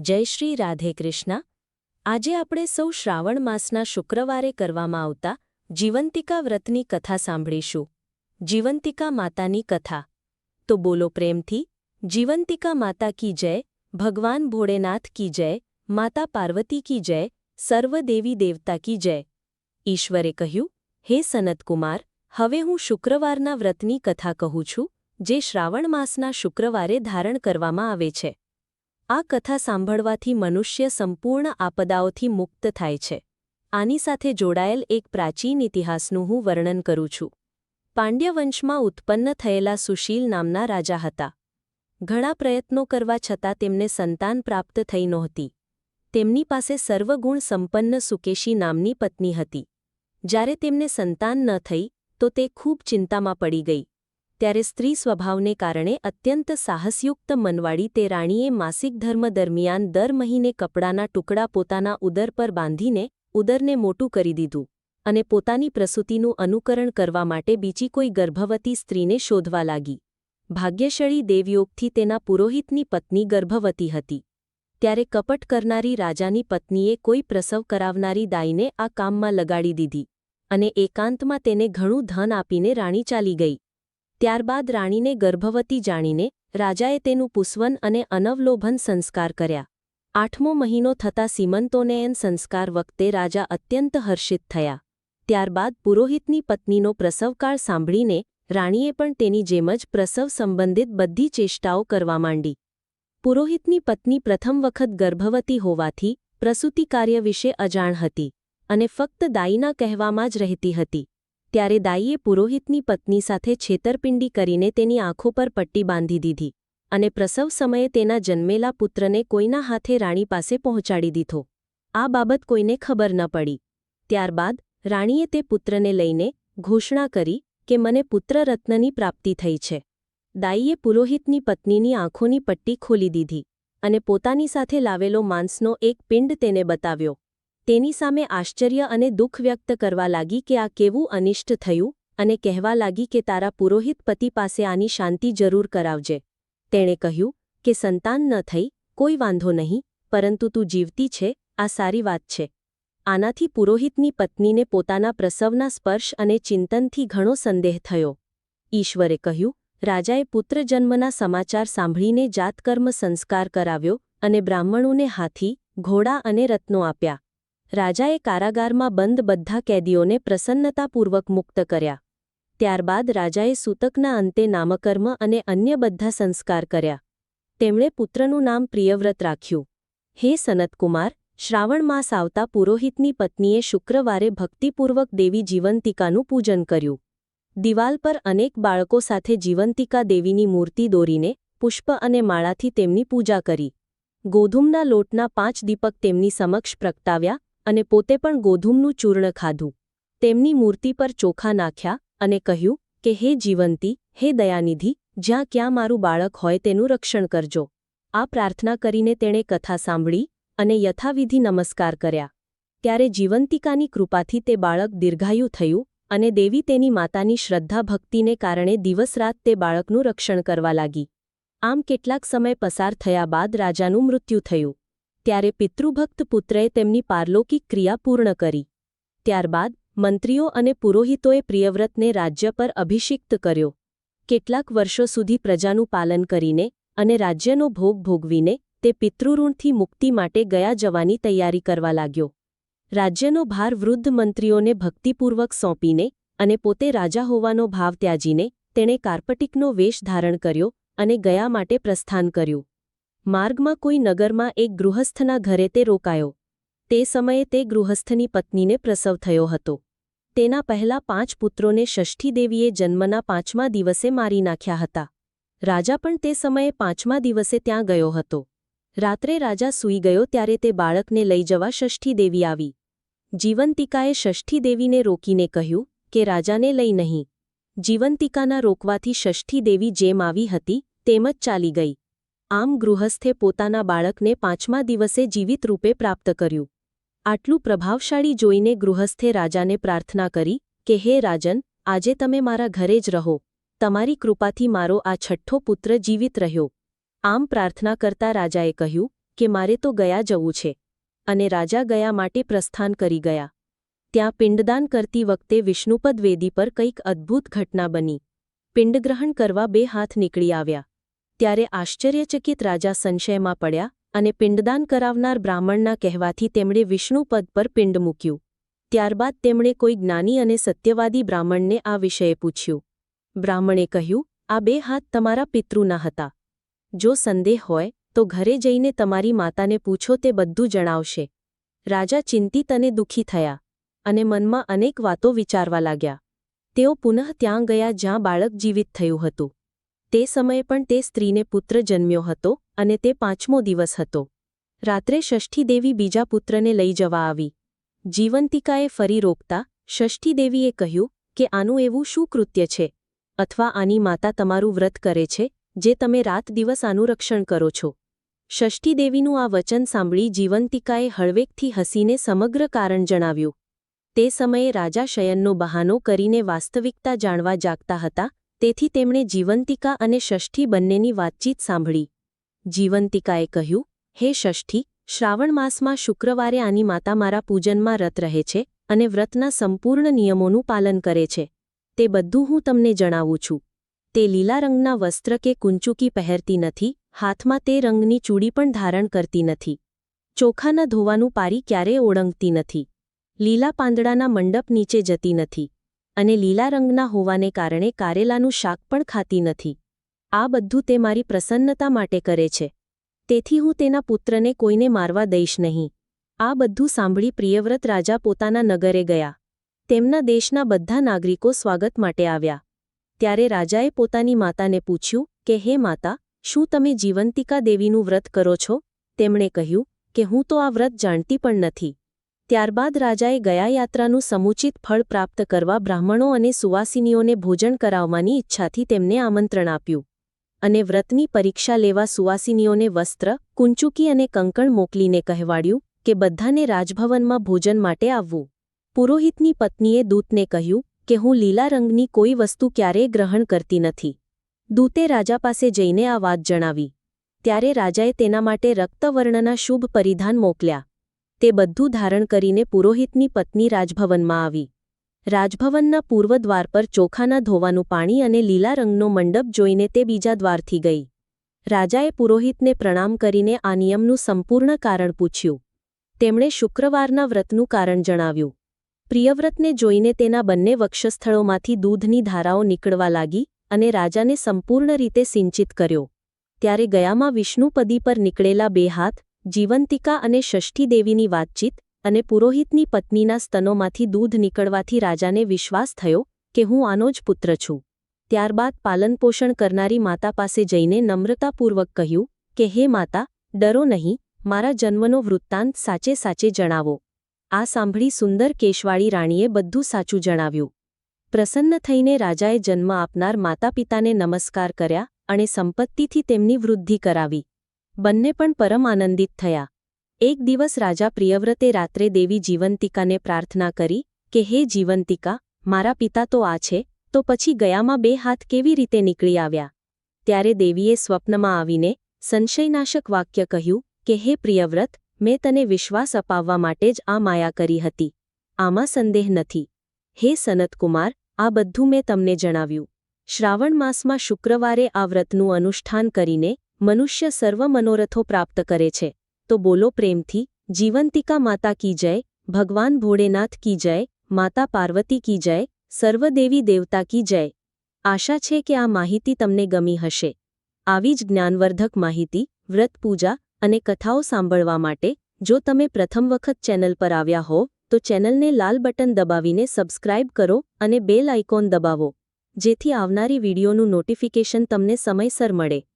જય શ્રી રાધે કૃષ્ણ. આજે આપણે સૌ શ્રાવણ માસના શુક્રવારે કરવામાં આવતા જીવંતિકા વ્રતની કથા સાંભળીશું. જીવંતિકા માતાની કથા. તો બોલો પ્રેમથી, જીવંતિકા માતા કી જય, ભગવાન ભોળેનાથ કી જય, માતા પાર્વતી કી જય, સર્વ દેવી દેવતા કી જય. ઈશ્વરે કહ્યું, હે સનતકુમાર, હવે હું શુક્રવારના વ્રતની કથા કહું છું, જે શ્રાવણ માસના શુક્રવારે ધારણ કરવામાં આવે છે. આ કથા સાંભળવાથી મનુષ્ય સંપૂર્ણ આપદાઓથી મુક્ત થાય છે. આની સાથે જોડાયેલ એક પ્રાચીન ઇતિહાસનું હું વર્ણન કરું છું. પાંડ્યવંશમાં ઉત્પન્ન થયેલા સુશીલ નામના રાજા હતા. ઘણા પ્રયત્નો કરવા છતાં તેમને સંતાન પ્રાપ્ત થઈ નહોતી. તેમની પાસે સર્વગુણ સંપન્ન સુકેશી નામની પત્ની હતી. જ્યારે તેમને સંતાન ન થઈ, તો તે ખૂબ ચિંતામાં પડી ગઈ. ત્યારે સ્ત્રી સ્વભાવને કારણે અત્યંત સાહસયુક્ત મનવાળી તે રાણીએ માસિક ધર્મ દરમિયાન દર મહિને કપડાના ટુકડા પોતાના ઉદર પર બાંધીને ઉદરને મોટું કરી દીધું અને પોતાની પ્રસૂતિનું અનુકરણ કરવા માટે બીજી કોઈ ગર્ભવતી સ્ત્રીને શોધવા લાગી. ભાગ્યશાળી દેવયોગથી તેના પુરોહિતની પત્ની ગર્ભવતી હતી. ત્યારે કપટ કરનારી રાજાની પત્નીએ કોઈ પ્રસવ કરાવનારી દાઈને આ કામમાં લગાડી દીધી અને એકાંતમાં તેને ઘણું ધન આપીને રાણી ચાલી ગઈ. ત્યારબાદ રાણીને ગર્ભવતી જાણીને રાજાએ તેનું પુસ્વન અને અનવલોભન સંસ્કાર કર્યા. આઠમો મહિનો થતા સીમંતોનેયન સંસ્કાર વખતે રાજા અત્યંત હર્ષિત થયા. ત્યારબાદ પુરોહિતની પત્નીનો પ્રસવકાળ સાંભળીને રાણીએ પણ તેની જેમ જ પ્રસવ સંબંધિત બધી ચેષ્ટાઓ કરવા માંડી. પુરોહિતની પત્ની પ્રથમ વખત ગર્ભવતી હોવાથી પ્રસૂતિ કાર્ય વિશે અજાણ હતી અને ફક્ત દાઈના કહેવામાં જ રહેતી હતી. ત્યારે દાઈએ પુરોહિતની પત્ની સાથે છેતરપિંડી કરીને તેની આંખો પર પટ્ટી બાંધી દીધી અને પ્રસવ સમયે તેના જન્મેલા પુત્રને કોઈના હાથે રાણી પાસે પહોંચાડી દીધો. આ બાબત કોઈને ખબર ન પડી. ત્યારબાદ રાણીએ તે પુત્રને લઈને ઘોષણા કરી કે મને પુત્રરત્નની પ્રાપ્તિ થઈ છે. દાઈએ પુરોહિતની પત્નીની આંખોની પટ્ટી ખોલી દીધી અને પોતાની સાથે લાવેલો માંસનો એક પિંડ તેને બતાવ્યો. તેની સામે આશ્ચર્ય અને દુઃખ વ્યક્ત કરવા લાગી કે આ કેવું અનિષ્ટ થયું અને કહેવા લાગી કે તારા પુરોહિત પતિ પાસે આની શાંતિ જરૂર કરાવજે. તેણે કહ્યું કે સંતાન ન થઈ, કોઈ વાંધો નહીં, પરંતુ તું જીવતી છે, આ સારી વાત છે. આનાથી પુરોહિતની પત્નીને પોતાના પ્રસવના સ્પર્શ અને ચિંતનથી ઘણો સંદેહ થયો. ઈશ્વરે કહ્યું, રાજાએ પુત્રજન્મના સમાચાર સાંભળીને જાતકર્મ સંસ્કાર કરાવ્યો અને બ્રાહ્મણોને હાથી, ઘોડા અને રત્નો આપ્યા. રાજાએ કારાગારમાં બંધ બધા કેદીઓને પ્રસન્નતાપૂર્વક મુક્ત કર્યા. ત્યારબાદ રાજાએ સૂતકના અંતે નામકર્મ અને અન્ય બધા સંસ્કાર કર્યા. તેમણે પુત્રનું નામ પ્રિયવ્રત રાખ્યું. હે સનતકુમાર, શ્રાવણ માસ આવતા પુરોહિતની પત્નીએ શુક્રવારે ભક્તિપૂર્વક દેવી જીવંતિકાનું પૂજન કર્યું. દિવાલ પર અનેક બાળકો સાથે જીવંતિકા દેવીની મૂર્તિ દોરીને પુષ્પ અને માળાથી તેમની પૂજા કરી. ગોધુમના લોટના પાંચ દીપક તેમની સમક્ષ પ્રગટાવ્યા અને પોતે પણ ગોધૂમનું ચૂર્ણ ખાધું. તેમની મૂર્તિ પર ચોખા નાખ્યા અને કહ્યું કે, હે જીવંતી, હે દયાનિધિ, જ્યાં ક્યાં મારું બાળક હોય તેનું રક્ષણ કરજો. આ પ્રાર્થના કરીને તેણે કથા સાંભળી અને યથાવિધિ નમસ્કાર કર્યા. ત્યારે જીવંતિકાની કૃપાથી તે બાળક દીર્ઘાયુ થયું અને દેવી તેની માતાની શ્રદ્ધા ભક્તિને કારણે દિવસરાત તે બાળકનું રક્ષણ કરવા લાગી. આમ કેટલાક સમય પસાર થયા બાદ રાજાનું મૃત્યુ થયું. ત્યારે પિતૃભક્ત પુત્રએ તેમની પારલૌકિક ક્રિયા પૂર્ણ કરી. ત્યારબાદ, મંત્રીઓ અને પુરોહિતોએ પ્રિયવ્રતને રાજ્ય પર અભિષિક્ત કર્યો. કેટલાક વર્ષો સુધી પ્રજાનું પાલન કરીને અને રાજ્યનો ભોગ ભોગવીને તે પિતૃઋણથી મુક્તિ માટે ગયા જવાની તૈયારી કરવા લાગ્યો. રાજ્યનો ભાર વૃદ્ધ મંત્રીઓને ભક્તિપૂર્વક સોંપીને અને પોતે રાજા હોવાનો ભાવ ત્યાજીને તેણે કાર્પટિકનો વેશ ધારણ કર્યો અને ગયા માટે પ્રસ્થાન કર્યું. માર્ગમાં કોઈ નગરમાં એક ગૃહસ્થના ઘરે તે રોકાયો. તે સમયે તે ગૃહસ્થની પત્નીને પ્રસવ થયો હતો. તેના પહેલા પાંચ પુત્રોને ષષ્ઠી દેવીએ જન્મના પાંચમા દિવસે મારી નાખ્યા હતા. રાજા પણ તે સમયે પાંચમા દિવસે ત્યાં ગયો હતો. રાત્રે રાજા સૂઈ ગયો ત્યારે તે બાળકને લઈ જવા ષષ્ઠી દેવી આવી. જીવંતિકાએ ષષ્ઠી દેવીને રોકીને કહ્યું કે રાજાને લઈ નહીં. જીવંતિકાના રોકવાથી ષષ્ઠી દેવી જેમ આવી હતી તેમ જ ચાલી ગઈ. આમ ગૃહસ્થે પોતાના બાળકને પાંચમા દિવસે જીવિત રૂપે પ્રાપ્ત કર્યું. આટલું પ્રભાવશાળી જોઈને ગૃહસ્થે રાજાને પ્રાર્થના કરી કે, હે રાજન, આજે તમે મારા ઘરે જ રહો. તમારી કૃપાથી મારો આ છઠ્ઠો પુત્ર જીવિત રહ્યો. આમ પ્રાર્થના કરતા રાજાએ કહ્યું કે, મારે તો ગયા જવું છે. અને રાજા ગયા માટે પ્રસ્થાન કરી ગયા. ત્યાં પિંડદાન કરતી વખતે વિષ્ણુપદ વેદી પર કંઈક અદ્ભુત ઘટના બની. પિંડગ્રહણ કરવા બે હાથ નીકળી આવ્યા. ત્યારે આશ્ચર્યચકિત રાજા સંશયમાં પડ્યા અને પિંડદાન કરાવનાર બ્રાહ્મણના કહેવાથી તેમણે વિષ્ણુપદ પર પિંડ મૂક્યું. ત્યારબાદ તેમણે કોઈ જ્ઞાની અને સત્યવાદી બ્રાહ્મણને આ વિષયે પૂછ્યું. બ્રાહ્મણે કહ્યું, આ બે હાથ તમારા પિતૃના હતા. જો સંદેહ હોય, તો ઘરે જઈને તમારી માતાને પૂછો તે બધું જણાવશે. રાજા ચિંતિત અને દુઃખી થયા અને મનમાં અનેક વાતો વિચારવા લાગ્યા. તેઓ પુનઃ ત્યાં ગયા જ્યાં બાળક જીવિત થયું હતું. તે સમયે પણ તે સ્ત્રીને પુત્ર જન્મ્યો હતો અને તે પાંચમો દિવસ હતો. રાત્રે ષષ્ઠીદેવી બીજા પુત્રને લઈ જવા આવી. જીવંતિકાએ ફરી રોકતા ષષ્ઠીદેવીએ કહ્યું કે આનું એવું શું કૃત્ય છે? અથવા આની માતા તમારું વ્રત કરે છે, જે તમે રાત દિવસ આનું રક્ષણ કરો છો? ષષ્ઠીદેવીનું આ વચન સાંભળી જીવંતિકાએ હળવેકથી હસીને સમગ્ર કારણ જણાવ્યું. તે સમયે રાજા શયનનો બહાનો કરીને વાસ્તવિકતા જાણવા જાગતા હતા તેથી તેમણે જીવંતિકા અને ષષ્ઠી બંનેની વાતચીત સાંભળી. જીવંતિકાએ કહ્યું, હે ષષ્ઠી, શ્રાવણ માસમાં શુક્રવારે આની માતા મારા પૂજનમાં રત રહે છે અને વ્રતના સંપૂર્ણ નિયમોનું પાલન કરે છે. તે બધું હું તમને જણાવું છું. તે લીલા રંગના વસ્ત્ર કે કુંચુકી પહેરતી નથી, હાથમાં તે રંગની ચૂડી પણ ધારણ કરતી નથી. ચોખાના ધોવાનું પારી ક્યારેય ઓળંગતી નથી. લીલા પાંદડાના મંડપ નીચે જતી નથી. અને લીલા રંગના હોવાને કારણે કારેલાનું શાક પણ ખાતી નથી. આ બધું તે મારી પ્રસન્નતા માટે કરે છે. તેથી હું તેના પુત્રને કોઈને મારવા દઈશ નહીં. આ બધું સાંભળી પ્રિયવ્રત રાજા પોતાના નગરે ગયા. તેમના દેશના બધા નાગરિકો સ્વાગત માટે આવ્યા. ત્યારે રાજાએ પોતાની માતાને પૂછ્યું કે, હે માતા, શું તમે જીવંતિકા દેવીનું વ્રત કરો છો? તેમણે કહ્યું કે, હું તો આ વ્રત જાણતી પણ નથી. ત્યારબાદ રાજાએ ગયા યાત્રાનું સમુચિત ફળ પ્રાપ્ત કરવા બ્રાહ્મણો અને સુવાસિનીઓને ભોજન કરાવવાની ઈચ્છાથી તેમને આમંત્રણ આપ્યું. અને વ્રતની પરીક્ષા લેવા સુવાસિનીઓને વસ્ત્ર, કુંચુકી અને કંકણ મોકલીને કહેવાડ્યું કે બધાને રાજભવનમાં ભોજન માટે આવવું. પુરોહિતની પત્નીએ દૂતને કહ્યું કે હું લીલા રંગની કોઈ વસ્તુ ક્યારેય ગ્રહણ કરતી નથી. દૂતે રાજા પાસે જઈને આ વાત જણાવી. ત્યારે રાજાએ તેના માટે રક્તવર્ણના શુભ પરિધાન મોકલ્યા. તે બધું ધારણ કરીને પુરોહિતની પત્ની રાજભવનમાં આવી. રાજભવનના પૂર્વદ્વાર પર ચોખાના ધોવાનું પાણી અને લીલા રંગનો મંડપ જોઈને તે બીજા દ્વારથી ગઈ. રાજાએ પુરોહિતને પ્રણામ કરીને આ નિયમનું સંપૂર્ણ કારણ પૂછ્યું. તેમણે શુક્રવારના વ્રતનું કારણ જણાવ્યું. પ્રિયવ્રતને જોઈને તેના બંને વક્ષસ્થળોમાંથી દૂધની ધારાઓ નીકળવા લાગી અને રાજાને સંપૂર્ણ રીતે સિંચિત કર્યો. ત્યારે ગયામાં વિષ્ણુપદી પર નીકળેલા બે હાથ જીવંતિકા અને ષષ્ઠી દેવીની વાતચીત અને પુરોહિતની પત્નીના સ્તનોમાંથી દૂધ નીકળવાથી રાજાને વિશ્વાસ થયો કે હું આનો જ પુત્ર છું. ત્યારબાદ પાલનપોષણ કરનારી માતા પાસે જઈને નમ્રતાપૂર્વક કહ્યું કે, હે માતા, ડરો નહીં, મારા જન્મનો વૃત્તાંત સાચે સાચે જણાવો આ સાંભળી સુંદર કેશવાળી રાણીએ બધું સાચું જણાવ્યું. પ્રસન્ન થઈને રાજાએ જન્મ આપનાર માતાપિતાને નમસ્કાર કર્યા અને સંપત્તિથી તેમની વૃદ્ધિ કરાવી. બંને પણ પરમ આનંદિત થયા. એક દિવસ રાજા પ્રિયવ્રતે રાત્રે દેવી જીવંતિકાને પ્રાર્થના કરી કે, હે જીવંતિકા, મારા પિતા તો આ છે, તો પછી ગયામાં બે હાથ કેવી રીતે નીકળી આવ્યા? ત્યારે દેવીએ સ્વપ્નમાં આવીને સંશયનાશક વાક્ય કહ્યું કે, હે પ્રિયવ્રત, મેં તને વિશ્વાસ અપાવવા માટે જ આ માયા કરી હતી. આમાં સંદેહ નથી. હે સનતકુમાર, આ બધું મેં તમને જણાવ્યું. શ્રાવણ માસમાં શુક્રવારે આ વ્રતનું અનુષ્ઠાન કરીને મનુષ્ય સર્વ મનોરથો પ્રાપ્ત કરે છે. તો બોલો પ્રેમથી, જીવંતિકા માતા કી જય, ભગવાન ભોળેનાથ કી જય, માતા પાર્વતી કી જય સર્વદેવી દેવતા કી જય. આશા છે કે આ માહિતી તમને ગમી હશે. આવી જ જ્ઞાનવર્ધક માહિતી, વ્રત પૂજા અને કથાઓ સાંભળવા માટે, જો તમે પ્રથમ વખત ચેનલ પર આવ્યા હો, તો ચેનલને લાલ બટન દબાવીને સબસ્ક્રાઇબ કરો અને બેલ આઇકોન દબાવો. જેથી આવનારી વિડીયોનું નોટિફિકેશન તમને સમયસર મળે.